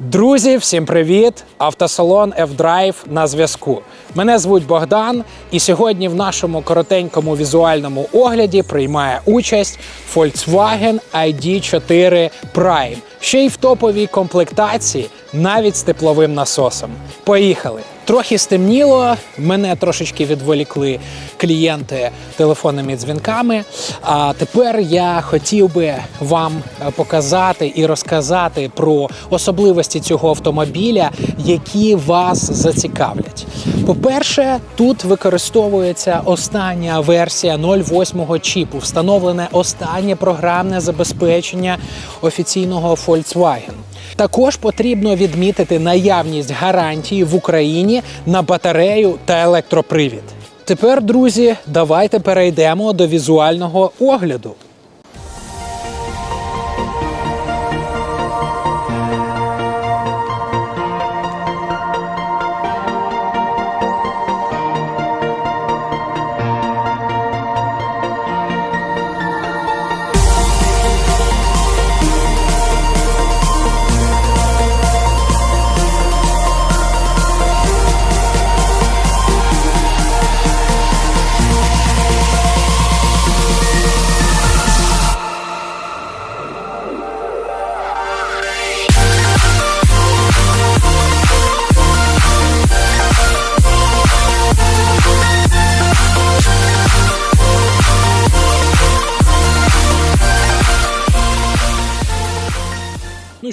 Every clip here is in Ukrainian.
Друзі, всім привіт! Автосалон F-Drive на зв'язку. Мене звуть Богдан, і сьогодні в нашому коротенькому візуальному огляді приймає участь Volkswagen ID4 Prime. Ще й в топовій комплектації, навіть з тепловим насосом. Поїхали! Трохи стемніло, мене трошечки відволікли клієнти телефонними дзвінками. А тепер я хотів би вам е, показати і розказати про особливості цього автомобіля, які вас зацікавлять. По-перше, тут використовується остання версія 08 чіпу, встановлене останнє програмне забезпечення офіційного Volkswagen. Також потрібно відмітити наявність гарантії в Україні на батарею та електропривід. Тепер, друзі, давайте перейдемо до візуального огляду.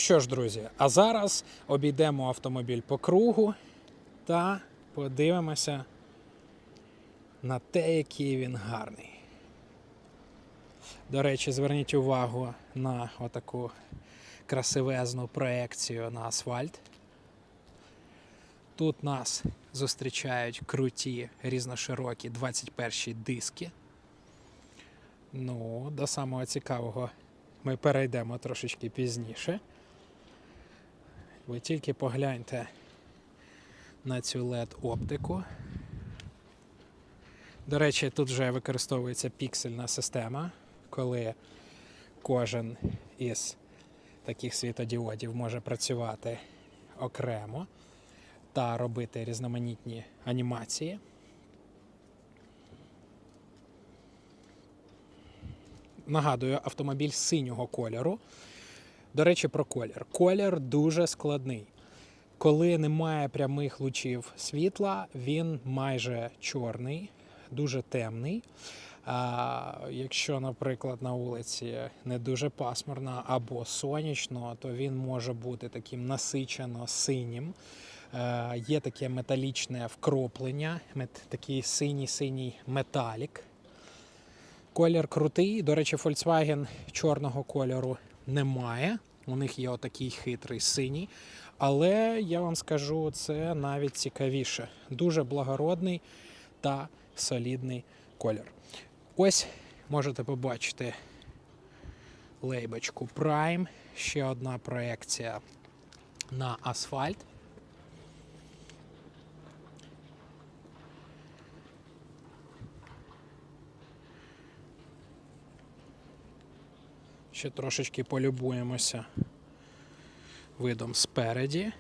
Що ж, друзі, а зараз обійдемо автомобіль по кругу та подивимося на те, який він гарний. До речі, зверніть увагу на отаку красивезну проекцію на асфальт. Тут нас зустрічають круті різноширокі 21 диски. Ну, до самого цікавого ми перейдемо трошечки пізніше. Ви тільки погляньте на цю LED-оптику. До речі, тут вже використовується піксельна система, коли кожен із таких світодіодів може працювати окремо та робити різноманітні анімації. Нагадую, автомобіль синього кольору. До речі, про колір. Колір дуже складний. Коли немає прямих лучів світла, він майже чорний, дуже темний. А якщо, наприклад, на вулиці не дуже пасмурно або сонячно, то він може бути таким насичено синім. Е, Є таке металічне вкроплення, такий синій-синій металік. Колір крутий. До речі, Volkswagen чорного кольору немає. У них є отакий хитрий синій. Але я вам скажу, це навіть цікавіше. Дуже благородний та солідний колір. Ось можете побачити лейбочку Prime. Ще одна проекція на асфальт. Ще трошечки полюбуємося видом спереді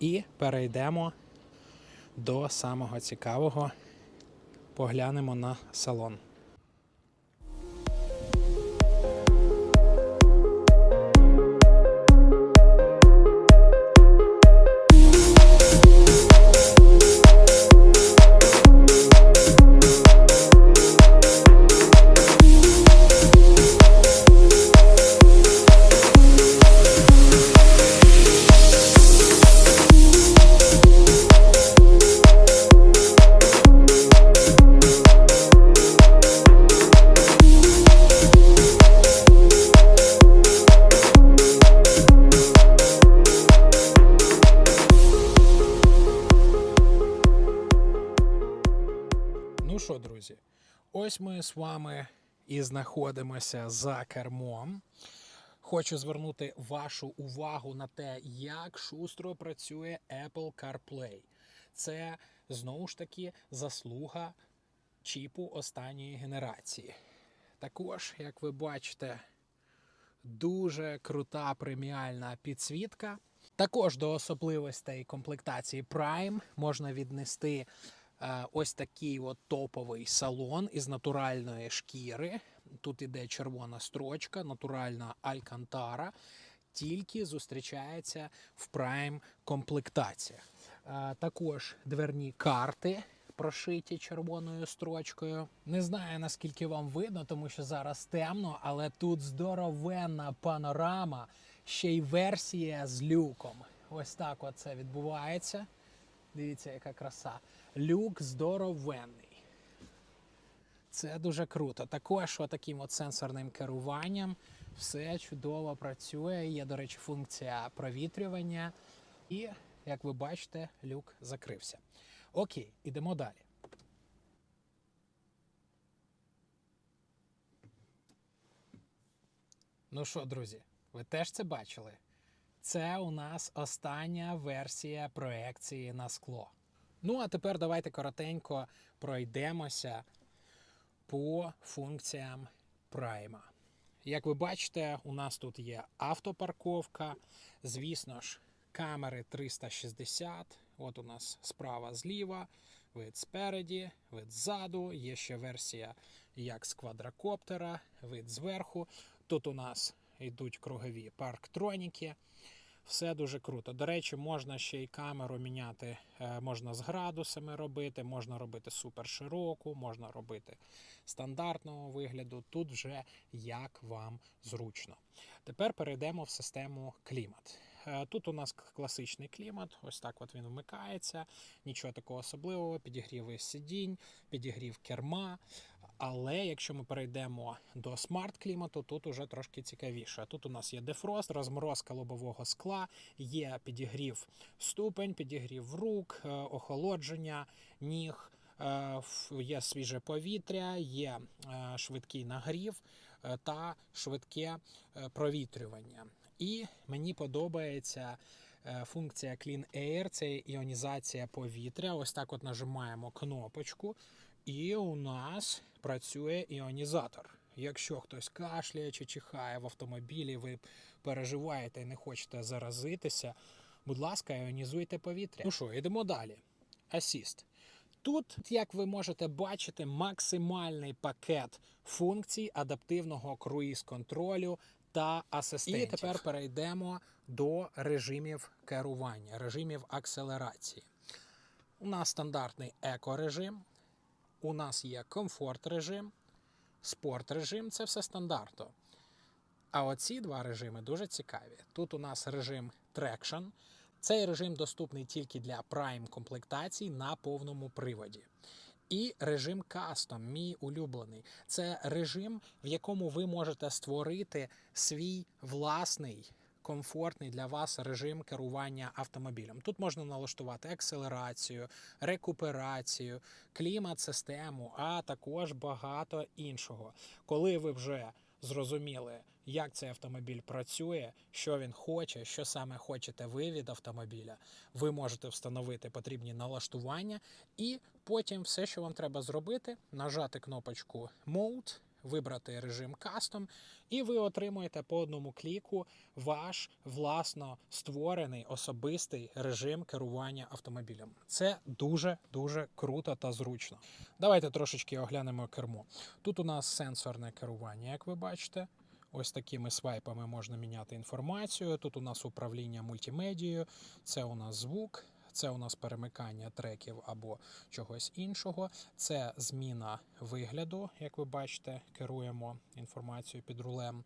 і перейдемо до самого цікавого. Поглянемо на салон. Вами і знаходимося за кермом. Хочу звернути вашу увагу на те, як шустро працює Apple CarPlay. Це знову ж таки заслуга чіпу останньої генерації. Також, як ви бачите, дуже крута преміальна підсвітка. Також до особливостей комплектації Prime можна віднести ось такий от топовий салон із натуральної шкіри. Тут іде червона строчка, натуральна алькантара. Тільки зустрічається в Prime комплектаціях. Е, Також дверні карти прошиті червоною строчкою. Не знаю наскільки вам видно, тому що зараз темно, але тут здоровенна панорама, ще й версія з люком. Ось так це відбувається. Дивіться, яка краса. Люк здоровенний. Це дуже круто. Також таким от сенсорним керуванням все чудово працює. Є, до речі, функція провітрювання. І, як ви бачите, люк закрився. Окей, ідемо далі. Ну що, друзі, ви теж це бачили? Це у нас остання версія проекції на скло. Ну, а тепер давайте коротенько пройдемося по функціям прайма. Як ви бачите, у нас тут є автопарковка, звісно ж, камери 360. От у нас справа зліва, вид спереді, вид ззаду. Є ще версія як з квадрокоптера, вид зверху. Тут у нас йдуть кругові парктроніки. Все дуже круто. До речі, можна ще й камеру міняти, е, можна з градусами робити, можна робити супер широку, можна робити стандартного вигляду. Тут вже як вам зручно. Тепер перейдемо в систему клімат. Е, Тут у нас класичний клімат, ось так от він вмикається. Нічого такого особливого, підігріви сидінь, підігрів керма. Але якщо ми перейдемо до смарт-клімату, тут уже трошки цікавіше. Тут у нас є дефрост, розморозка лобового скла, є підігрів ступень, підігрів рук, е, охолодження ніг. е, Є свіже повітря, є е, швидкий нагрів та швидке провітрювання. І мені подобається функція Clean Air, це іонізація повітря. Ось так от нажимаємо кнопочку, і у нас працює іонізатор. Якщо хтось кашляє чи чихає в автомобілі, ви переживаєте і не хочете заразитися, будь ласка, іонізуйте повітря. Ну що, йдемо далі. Асіст. Тут, як ви можете бачити, максимальний пакет функцій адаптивного круїз-контролю та асистентів. І тепер перейдемо до режимів керування, режимів акселерації. У нас стандартний еко-режим, у нас є комфорт режим, спорт режим це все стандартно. А оці два режими дуже цікаві. Тут у нас режим Traction. Цей режим доступний тільки для Prime комплектацій на повному приводі. І режим Custom, мій улюблений. Це режим, в якому ви можете створити свій власний комфортний для вас режим керування автомобілем. Тут можна налаштувати акселерацію, рекуперацію, клімат-систему, а також багато іншого. Коли ви вже зрозуміли, як цей автомобіль працює, що він хоче, що саме хочете ви від автомобіля, ви можете встановити потрібні налаштування, і потім все, що вам треба зробити, нажати кнопочку Mode, вибрати режим Custom, і ви отримуєте по одному кліку ваш власно створений особистий режим керування автомобілем. Це дуже дуже круто та зручно. Давайте трошечки оглянемо кермо. Тут у нас сенсорне керування, як ви бачите. Ось такими свайпами можна міняти інформацію. Тут у нас управління мультимедією, це у нас звук, це у нас перемикання треків або чогось іншого. Це зміна вигляду, як ви бачите, керуємо інформацією під рулем.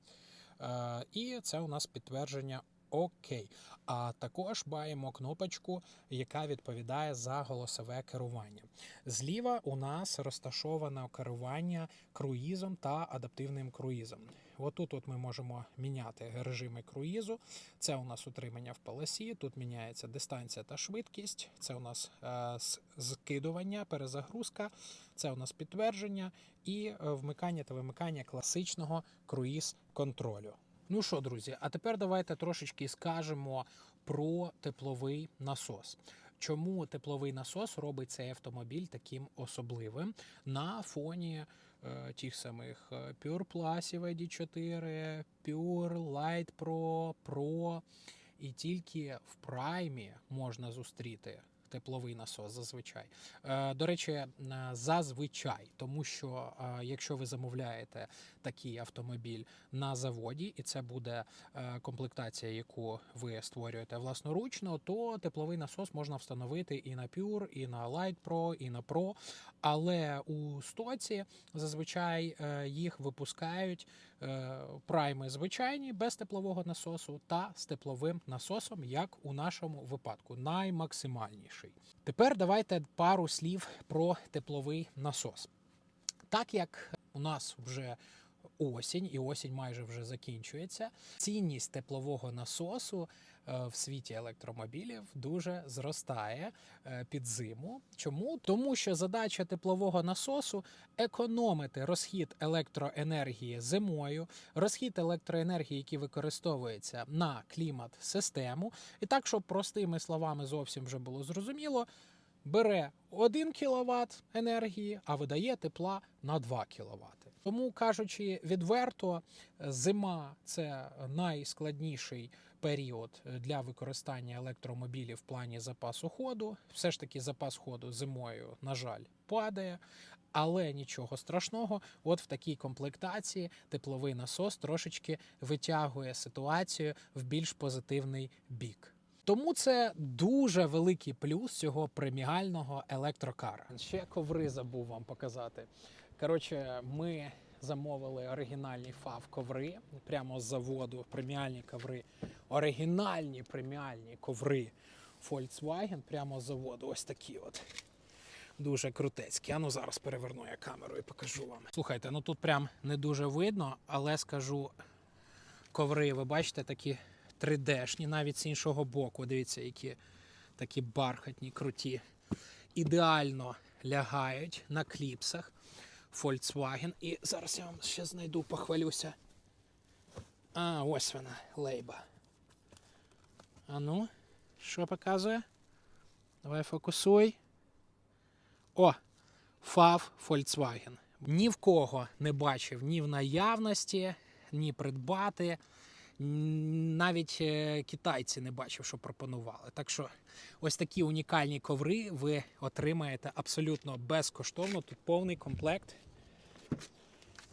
Е, І це у нас підтвердження. Окей. А також маємо кнопочку, яка відповідає за голосове керування. Зліва у нас розташоване керування круїзом та адаптивним круїзом. Отут от ми можемо міняти режими круїзу. Це у нас утримання в полосі. Тут міняється дистанція та швидкість. Це у нас е, скидування, перезагрузка. Це у нас підтвердження і е, вмикання та вимикання класичного круїз-контролю. Ну що, друзі, а тепер давайте трошечки скажемо про тепловий насос. Чому тепловий насос робить цей автомобіль таким особливим на фоні е, тих самих е, Pure Plus ID4, Pure, Light Pro, Pro. І тільки в праймі можна зустріти тепловий насос зазвичай. Е, До речі, е, зазвичай, тому що е, якщо ви замовляєте такий автомобіль на заводі, і це буде комплектація, яку ви створюєте власноручно, то тепловий насос можна встановити і на Pure, і на Light Pro, і на Pro. Але у стоці зазвичай їх випускають прайми звичайні без теплового насосу та з тепловим насосом, як у нашому випадку, наймаксимальніший. Тепер давайте пару слів про тепловий насос. Так як у нас вже осінь, і осінь майже вже закінчується, цінність теплового насосу в світі електромобілів дуже зростає е, під зиму. Чому? Тому що задача теплового насосу економити розхід електроенергії зимою, розхід електроенергії, який використовується на клімат-систему. І так, щоб простими словами зовсім вже було зрозуміло, бере 1 кВт енергії, а видає тепла на 2 кВт. Тому кажучи відверто, зима це найскладніший період для використання електромобілів в плані запасу ходу. Все ж таки, запас ходу зимою, на жаль, падає. Але нічого страшного, от в такій комплектації тепловий насос трошечки витягує ситуацію в більш позитивний бік. Тому це дуже великий плюс цього преміального електрокара. Ще коври забув вам показати. Коротше, ми замовили оригінальні фав коври прямо з заводу. Преміальні коври, оригінальні преміальні коври Volkswagen прямо з заводу. Ось такі от. Дуже крутецькі. А ну зараз переверну я камеру і покажу вам. Слухайте, ну тут прям не дуже видно, але скажу коври, ви бачите, такі 3D-шні, навіть з іншого боку. Дивіться, які такі бархатні, круті. Ідеально лягають на кліпсах Volkswagen. І зараз я вам ще знайду, похвалюся. А, ось вона, лейба. А ну, що показує? Давай фокусуй. О, FAV Volkswagen. Ні в кого не бачив ні в наявності, ні придбати. Навіть е, китайці не бачив, що пропонували. Так що ось такі унікальні коври ви отримаєте абсолютно безкоштовно. Тут повний комплект.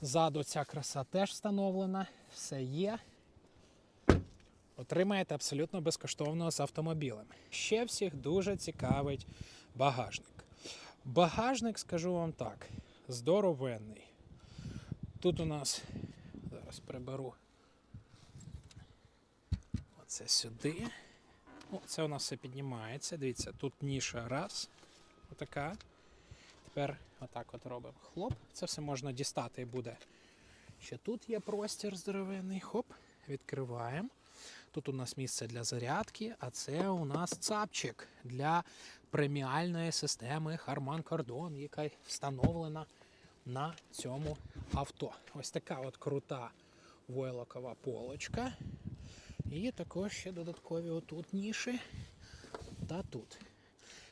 Ззаду ця краса теж встановлена, все є. Отримаєте абсолютно безкоштовно з автомобілем. Ще всіх дуже цікавить багажник. Багажник, скажу вам так, здоровенний. Тут у нас зараз приберу оце сюди. О, це у нас все піднімається. Дивіться, тут ніша раз. Отака. Тепер отак от робимо. Хлоп. Це все можна дістати і буде. Ще тут є простір здоровенний. Хоп, відкриваємо. Тут у нас місце для зарядки, а це у нас цапчик для преміальної системи Harman Kardon, яка встановлена на цьому авто. Ось така от крута войлокова полочка. І також ще додаткові отут ніші та тут.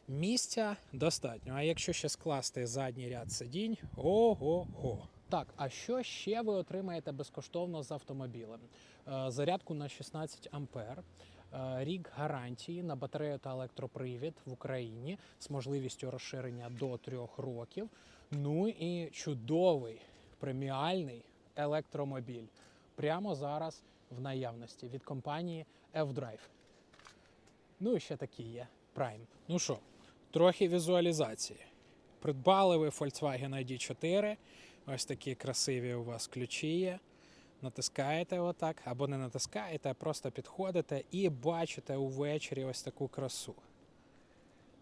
Місця достатньо. А якщо ще скласти задній ряд сидінь, ого-го. Так, а що ще ви отримаєте безкоштовно з автомобілем? Е, Зарядку на 16 ампер, е, рік гарантії на батарею та електропривід в Україні з можливістю розширення до 3 років. Ну і чудовий преміальний електромобіль прямо зараз в наявності від компанії F-Drive. Ну і ще такі є Prime. Ну що, трохи візуалізації. Придбали ви Volkswagen ID4. Ось такі красиві у вас ключі є. Натискаєте отак, або не натискаєте, а просто підходите і бачите увечері ось таку красу.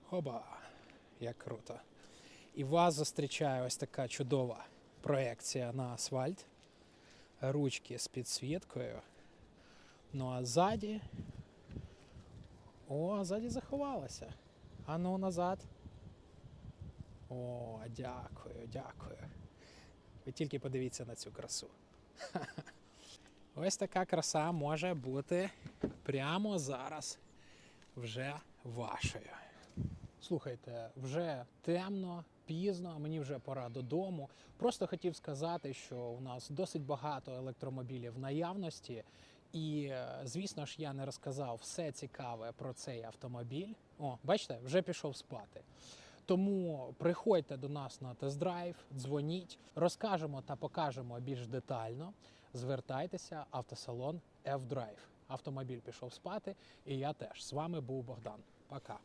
Хоба! Як круто. І вас зустрічає ось така чудова проекція на асфальт. Ручки з підсвіткою. Ну а ззаді. О, ззаді заховалася. А ну назад. О, дякую, дякую. Ви тільки подивіться на цю красу. Ось така краса може бути прямо зараз вже вашою. Слухайте, вже темно, пізно, мені вже пора додому. Просто хотів сказати, що у нас досить багато електромобілів в наявності. І е, звісно ж, я не розказав все цікаве про цей автомобіль. О, бачите, вже пішов спати. Тому приходьте до нас на тест-драйв, дзвоніть, розкажемо та покажемо більш детально. Звертайтеся, автосалон F-Drive. Автомобіль пішов спати, і я теж. З вами був Богдан. Пока.